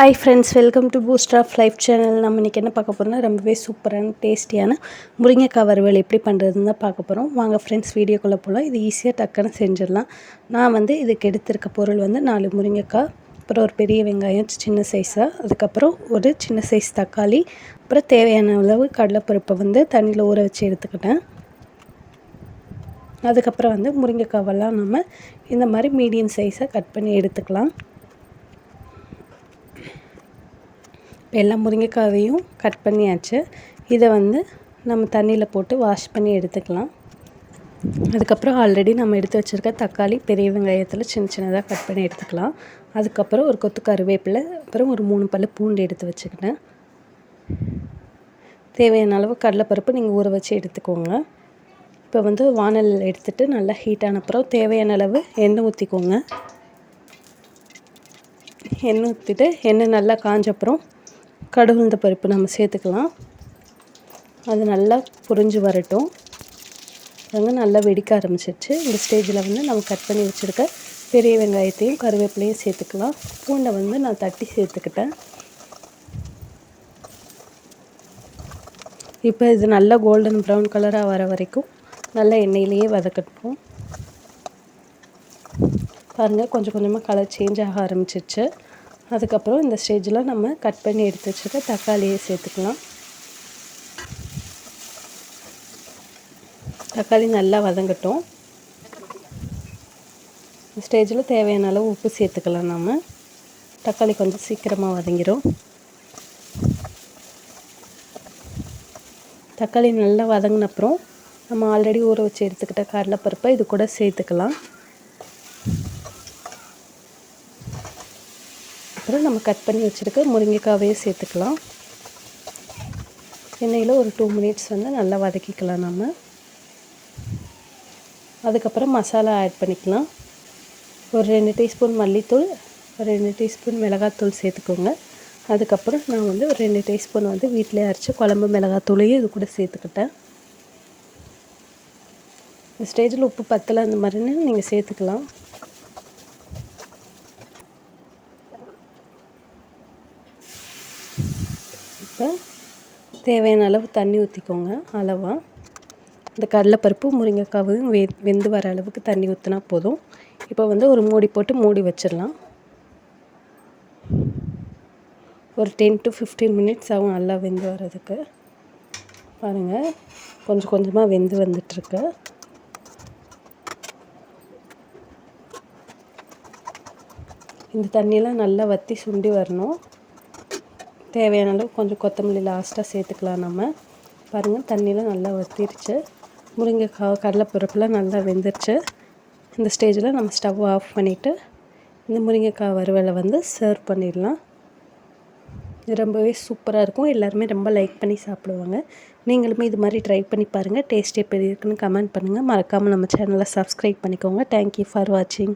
Hi friends welcome to boost of life channel நம்ம இன்றைக்கி என்ன பார்க்க போகிறோம்னா ரொம்பவே சூப்பரான டேஸ்டியான முருங்கைக்காய் வறுவல் எப்படி பண்ணுறதுன்னு தான் பார்க்க போகிறோம் வாங்க ஃப்ரெண்ட்ஸ் வீடியோக்குள்ளே போகலாம் இது ஈஸியாக டக்குன்னு செஞ்சிடலாம். நான் வந்து இதுக்கு எடுத்திருக்க பொருள் வந்து நாலு முருங்கைக்காய் அப்புறம் ஒரு பெரிய வெங்காயம் சின்ன சைஸாக அதுக்கப்புறம் ஒரு சின்ன சைஸ் தக்காளி அப்புறம் தேவையான அளவு கடலைப்பருப்பை வந்து தண்ணியில் ஊற வச்சு எடுத்துக்கிட்டேன். அதுக்கப்புறம் வந்து முருங்கைக்காவெல்லாம் நம்ம இந்த மாதிரி மீடியம் சைஸாக கட் பண்ணி எடுத்துக்கலாம். இப்போ எல்லா முருங்கைக்காவையும் கட் பண்ணியாச்சு. இதை வந்து நம்ம தண்ணியில் போட்டு வாஷ் பண்ணி எடுத்துக்கலாம். அதுக்கப்புறம் ஆல்ரெடி நம்ம எடுத்து வச்சுருக்க தக்காளி பெரிய வெங்காயத்தில் சின்ன சின்னதாக கட் பண்ணி எடுத்துக்கலாம். அதுக்கப்புறம் ஒரு கொத்து கருவேப்பிலை அப்புறம் ஒரு மூணு பல் பூண்டு எடுத்து வச்சுக்கிட்டேன். தேவையான அளவு கடலைப்பருப்பு நீங்கள் ஊற வச்சு எடுத்துக்கோங்க. இப்போ வந்து வானல் எடுத்துகிட்டு நல்லா ஹீட் அப்புறம் தேவையான அளவு எண்ணெய் ஊற்றிக்கோங்க எண்ணெய் ஊற்றிட்டு எண்ணெய் நல்லா காஞ்சப்புறம் கடுகுந்த பருப்பு நம்ம சேர்த்துக்கலாம். அது நல்லா புரிஞ்சு வரட்டும். அங்கே நல்லா வெடிக்க ஆரம்பிச்சிருச்சு. இந்த ஸ்டேஜில் வந்து நம்ம கட் பண்ணி வச்சுருக்க பெரிய வெங்காயத்தையும் கருவேப்பிலையும் சேர்த்துக்கலாம். பூண்டை வந்து நான் தட்டி சேர்த்துக்கிட்டேன். இப்போ இது நல்லா கோல்டன் ப்ரௌன் கலராக வர வரைக்கும் நல்லா எண்ணெயிலேயே வதக்கட்டும். பாருங்கள் கொஞ்சம் கொஞ்சமாக கலர் சேஞ்ச் ஆக ஆரம்பிச்சிருச்சு. அதுக்கப்புறம் இந்த ஸ்டேஜில் நம்ம கட் பண்ணி எடுத்து வச்சுருக்க தக்காளியை சேர்த்துக்கலாம். தக்காளி நல்லா வதங்கட்டும். ஸ்டேஜில் தேவையான அளவு உப்பு சேர்த்துக்கலாம் நம்ம. தக்காளி கொஞ்சம் சீக்கிரமாக வதங்கிடும் தக்காளி நல்லா வதங்கின அப்புறம் நம்ம ஆல்ரெடி ஊற வச்சு எடுத்துக்கிட்ட கடலைப்பருப்பை இது கூட சேர்த்துக்கலாம். அப்புறம் நம்ம கட் பண்ணி வச்சுருக்க முருங்கைக்காவையும் சேர்த்துக்கலாம். எண்ணெயில் ஒரு டூ மினிட்ஸ் வந்து நல்லா வதக்கிக்கலாம் நம்ம. அதுக்கப்புறம் மசாலா ஆட் பண்ணிக்கலாம். ஒரு ரெண்டு டீஸ்பூன் மல்லித்தூள் ஒரு ரெண்டு டீஸ்பூன் மிளகாத்தூள் சேர்த்துக்கோங்க. அதுக்கப்புறம் நான் வந்து ஒரு ரெண்டு டீஸ்பூன் வந்து வீட்டிலே அரைச்சி குழம்பு மிளகாத்தூளையும் இது கூட சேர்த்துக்கிட்டேன். இந்த ஸ்டேஜில் உப்பு பத்தலை அந்த மாதிரின்னு நீங்கள் சேர்த்துக்கலாம். இப்போ தேவையான அளவு தண்ணி ஊற்றிக்கோங்க அளவாக இந்த கடலைப்பருப்பு முருங்கைக்காவும் வெ வெந்து வர அளவுக்கு தண்ணி ஊற்றினா போதும். இப்போ வந்து ஒரு மூடி போட்டு மூடி வச்சிடலாம். ஒரு டென் டு ஃபிஃப்டீன் மினிட்ஸ் ஆகும் நல்லா வெந்து வர்றதுக்கு. பாருங்கள் கொஞ்சம் கொஞ்சமாக வெந்து வந்துட்டுருக்கு. இந்த தண்ணியெல்லாம் நல்லா வற்றி சுண்டி வரணும். தேவையான அளவு கொஞ்சம் கொத்தமல்லி லாஸ்ட்டாக சேர்த்துக்கலாம் நம்ம. பாருங்கள் தண்ணியில் நல்லா வத்திருச்சு. முருங்கைக்காய் கடலைப்பருப்புலாம் நல்லா வெந்துருச்சு. இந்த ஸ்டேஜில் நம்ம ஸ்டவ் ஆஃப் பண்ணிவிட்டு இந்த முருங்கைக்காய் வறுவலை வந்து சர்வ் பண்ணிடலாம். இது ரொம்பவே சூப்பராக இருக்கும். எல்லாருமே ரொம்ப லைக் பண்ணி சாப்பிடுவாங்க. நீங்களுமே இது மாதிரி ட்ரை பண்ணி பாருங்கள் டேஸ்ட் எப்படி இருக்குன்னு கமெண்ட் பண்ணுங்கள் மறக்காமல் நம்ம சேனலை சப்ஸ்கிரைப் பண்ணிக்கோங்க. தேங்க்யூ ஃபார் வாட்சிங்